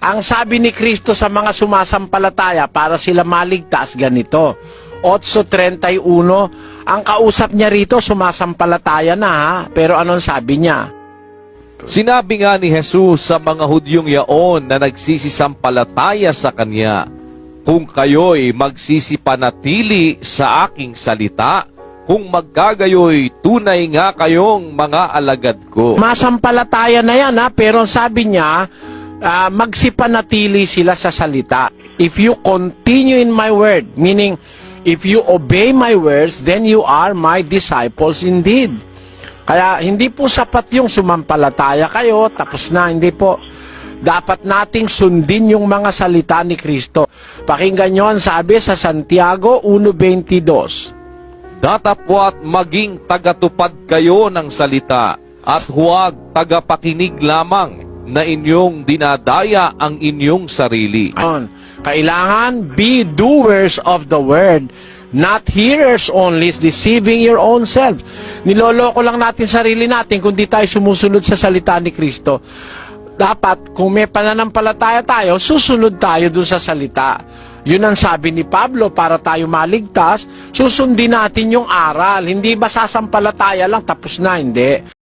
Ang sabi ni Kristo sa mga sumasampalataya para sila maligtas, ganito. 8.31, ang kausap niya rito, sumasampalataya na ha, pero anong sabi niya? Sinabi nga ni Jesus sa mga Hudyong yaon na nagsisisampalataya sa Kanya, Kung kayo'y magsisipanatili sa aking salita, kung magkagayoy, tunay nga kayong mga alagad ko. Masampalataya na yan ha, pero sabi niya, ah, magsipanatili sila sa salita. If you continue in my word, meaning, if you obey my words, then you are my disciples indeed. Kaya hindi po sapat yung sumampalataya kayo, tapos na, hindi po. Dapat nating sundin yung mga salita ni Kristo. Pakinggan nyo ang sabi sa Santiago 1.22. Datapwat maging tagatupad kayo ng salita at huwag tagapakinig lamang na inyong dinadaya ang inyong sarili. Kailangan be doers of the word, not hearers only, deceiving your own self. Niloloko lang natin sarili natin kung di tayo sumusunod sa salita ni Kristo. Dapat, kung may pananampalataya tayo, susunod tayo dun sa salita. Yun ang sabi ni Pablo, para tayo maligtas, susundin natin yung aral. Hindi ba sasampalataya lang, tapos na, hindi.